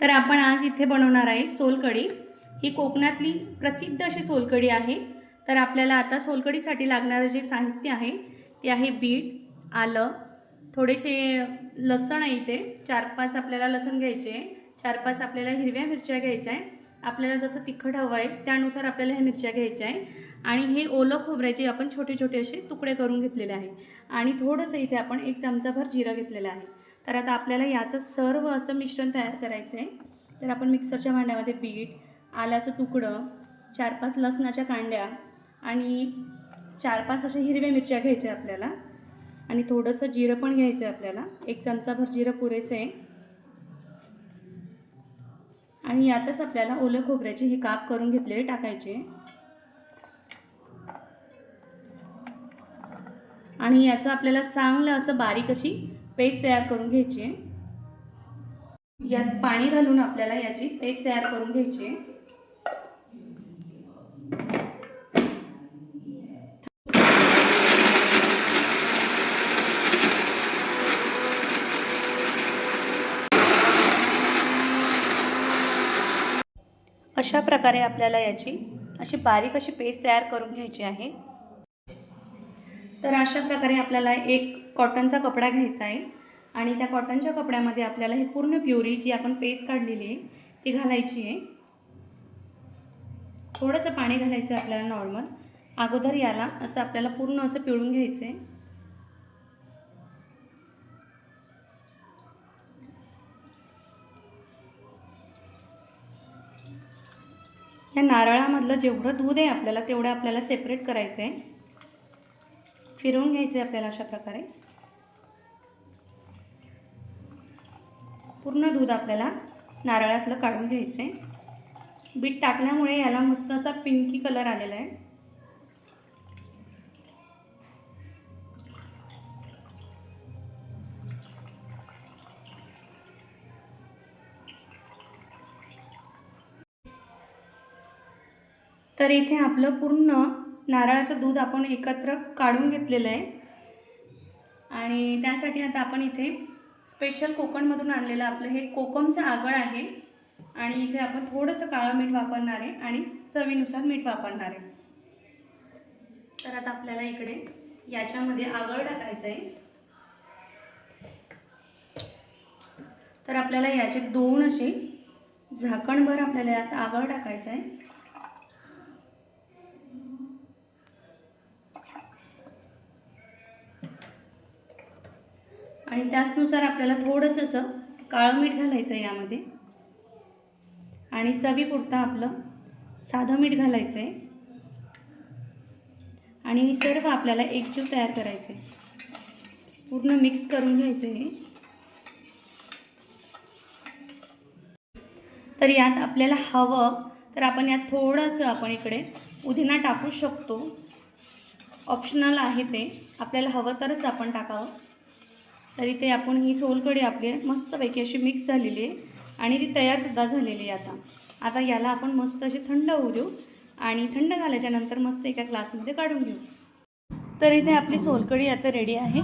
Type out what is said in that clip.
तर आपण आज इथे बनवणार आहे सोलकढी. ही कोकणातली प्रसिद्ध अशी सोलकढी आहे. तर आपल्याला आता सोलकढीसाठी लागणारं जे साहित्य आहे ते आहे बीट आलं थोडेसे लसण आहे इथे. चार पाच आपल्याला लसण घ्यायचे आहे. चार पाच आपल्याला हिरव्या मिरच्या घ्यायच्या आहे. आपल्याला जसं तिखट हवं आहे त्यानुसार आपल्याला ह्या मिरच्या घ्यायच्या आहे. आणि हे ओलं खोबऱ्याचे आपण छोटे छोटे असे तुकडे करून घेतलेले आहे. आणि थोडंसं इथे आपण एक चमचाभर जिरं घेतलेलं आहे. तर आता आपल्याला याचं सर्व असं मिश्रण तयार करायचं आहे. तर आपण मिक्सरच्या भांड्यामध्ये बीट आल्याचं तुकडं चार पाच लसणाच्या कांड्या आणि चार पाच अशा हिरव्या मिरच्या घ्यायच्या आपल्याला. आणि थोडंसं जिरं पण घ्यायचं आहे आपल्याला. एक चमचाभर जिरं पुरेसं. आहे आणि यातच आपल्याला ओलं खोबऱ्याचे हे काप करून घेतलेले टाकायचे. आणि याचं आपल्याला चांगलं असं बारीक अशी पेस्ट तयार करून घ्यायची. आहे यात पाणी घालून आपल्याला याची पेस्ट तयार करून घ्यायची. आहे अशा प्रकारे आपल्याला याची अशी बारीक अशी पेस्ट तयार करून घ्यायची आहे. तर अशा प्रकारे आपल्याला एक कॉटनचा कपडा घ्यायचा आहे. आणि त्या कॉटनच्या कपड्यामध्ये आपल्याला ही पूर्ण प्युरी जी आपण पेज काढलेली आहे ती घालायची आहे. थोडंसं पाणी घालायचं आहे आपल्याला नॉर्मल. अगोदर याला असं आपल्याला पूर्ण असं पिळून घ्यायचं आहे या नारळामधलं जेवढं दूध आहे आपल्याला तेवढं आपल्याला सेपरेट करायचं आहे फिरवून घ्यायचं आहे आपल्याला अशा प्रकारे. पूर्ण दूध आपल्याला नारळातलं काढून घ्यायचं आहे बीट टाकल्यामुळे याला मस्त असा पिंकी कलर आलेला आहे. तर इथे आपलं पूर्ण नारळाचं दूध आपण एकत्र काढून घेतलेलं आहे. आणि त्यासाठी आता आपण इथे स्पेशल कोकणमधून आणलेलं आपलं हे कोकमचं आगळ आहे. आणि इथे आपण थोडंसं काळं मीठ वापरणार आहे आणि चवीनुसार मीठ वापरणार आहे. तर आता आपल्याला इकडे याच्यामध्ये आगळ टाकायचं आहे. तर आपल्याला याचे दोन असे झाकणभर आपल्याला यात आगळ टाकायचं आहे. आणि त्याचनुसार आपल्याला थोडंसं असं काळं मीठ घालायचं आहे यामध्ये. आणि चवीपुरतं आपलं साधं मीठ घालायचं आहे. आणि सर्व आपल्याला एकजीव तयार करायचं आहे. पूर्ण मिक्स करून घ्यायचं आहे तर यात आपल्याला हवं तर आपण यात थोडंसं आपण इकडे उदिना टाकू शकतो. ऑप्शनल आहे ते. आपल्याला हवं तरच आपण टाकावं. तरी ते आपण ही सोलकढी आपली मस्तपैकी अशी मिक्स झालेली आहे. आणि ती तयारसुद्धा झालेली आहे आता. आता याला आपण मस्त अशी थंड होऊ देऊ आणि थंड झाल्याच्यानंतर मस्त एका ग्लासमध्ये काढून घेऊ. तर इथे आपली सोलकढी आता रेडी आहे.